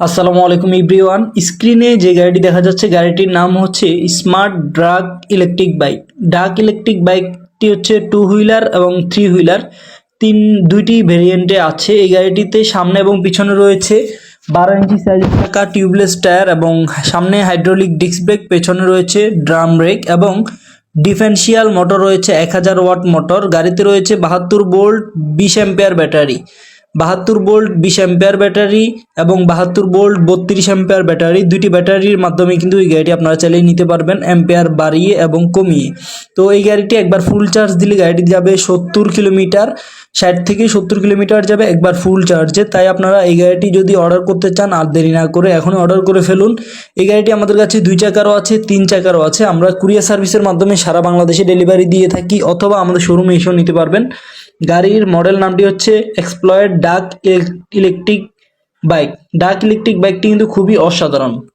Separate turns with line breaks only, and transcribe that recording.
আসসালামু আলাইকুম ইব্রিওয়ান স্ক্রিনে যে গাড়িটি দেখা যাচ্ছে, গাড়িটির নাম হচ্ছে স্মার্ট ড্রাগ ইলেকট্রিক বাইক ডাক ইলেকট্রিক বাইকটি হচ্ছে টু হুইলার এবং থ্রি হুইলার তিন, দুইটি ভেরিয়েন্টে আছে এই গাড়িটিতে। সামনে এবং পিছনে রয়েছে বারো ইঞ্চি সাইজের থাকা টিউবলেস টায়ার এবং সামনে হাইড্রোলিক ডিস্ক ব্রেক পেছনে রয়েছে ড্রাম ব্রেক এবং ডিফেন্সিয়াল মোটর রয়েছে এক হাজার ওয়াট মোটর গাড়িতে রয়েছে বাহাত্তর বোল্ট বিশ অ্যাম্পিয়ার ব্যাটারি বাহাত্তর বোল্ট বিশ অ্যাম্পিয়ার ব্যাটারি এবং বাহাত্তর বোল্ট বত্রিশ অ্যাম্পিয়ার ব্যাটারি। দুইটি ব্যাটারির মাধ্যমে কিন্তু এই গাড়িটি আপনারা চালিয়ে নিতে পারবেন অ্যাম্পিয়ার বাড়িয়ে এবং কমিয়ে। তো এই গাড়িটি একবার ফুল চার্জ দিলে গাড়িটি যাবে সত্তর কিলোমিটার, ষাট থেকে সত্তর কিলোমিটার যাবে একবার ফুল চার্জে তাই আপনারা এই গাড়িটি যদি অর্ডার করতে চান আর দেরি না করে এখনই অর্ডার করে ফেলুন। এই গাড়িটি আমাদের কাছে দুই চাকারও আছে, তিন চাকারও আছে। আমরা কুরিয়ার সার্ভিসের মাধ্যমে সারা বাংলাদেশে ডেলিভারি দিয়ে থাকি অথবা আমাদের শোরুমে এসেও নিতে পারবেন। গাড়ির মডেল নামটি হচ্ছে এক্সপ্লয়েড ডাক ইলেকট্রিক বাইক ডাক ইলেকট্রিক বাইকটি কিন্তু খুবই অসাধারণ।